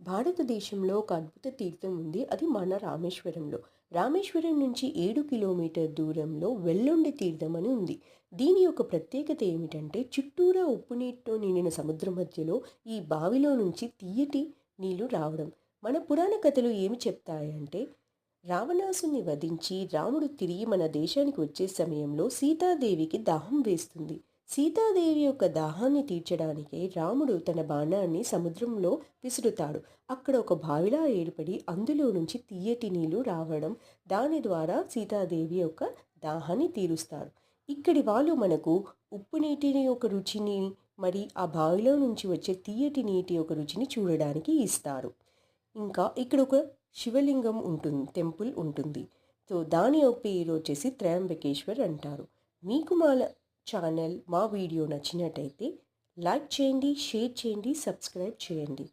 భారతదేశంలో ఒక అద్భుత తీర్థం ఉంది. అది మన రామేశ్వరంలో. రామేశ్వరం నుంచి ఏడు కిలోమీటర్ దూరంలో వెల్లుండి తీర్థం అని ఉంది. దీని యొక్క ప్రత్యేకత ఏమిటంటే చుట్టూరా ఉప్పు నీటితో నిండిన సముద్ర మధ్యలో ఈ బావిలో నుంచి తీయటి నీళ్ళు రావడం. మన పురాణ కథలు ఏమి చెప్తాయంటే రావణాసుని వధించి రాముడు తిరిగి మన దేశానికి వచ్చే సమయంలో సీతాదేవికి దాహం వేస్తుంది. సీతాదేవి యొక్క దాహాన్ని తీర్చడానికి రాముడు తన బాణాన్ని సముద్రంలో విసురుతాడు. అక్కడ ఒక బావిలా ఏర్పడి అందులో నుంచి తీయటి నీళ్ళు రావడం దాని ద్వారా సీతాదేవి యొక్క దాహాన్ని తీరుస్తారు. ఇక్కడి వాళ్ళు మనకు ఉప్పు నీటిని యొక్క రుచిని మరి ఆ బావిలో నుంచి వచ్చే తీయటి నీటి యొక్క రుచిని చూడడానికి ఇస్తారు. ఇంకా ఇక్కడ ఒక శివలింగం ఉంటుంది టెంపుల్ ఉంటుంది. సో దాని యొక్క పేరు వచ్చేసి త్రయంబకేశ్వర్ అంటారు. మీకు మాల ఛానల్ మా వీడియో నచ్చినట్టయితే లైక్ చేయండి షేర్ చేయండి సబ్స్క్రైబ్ చేయండి.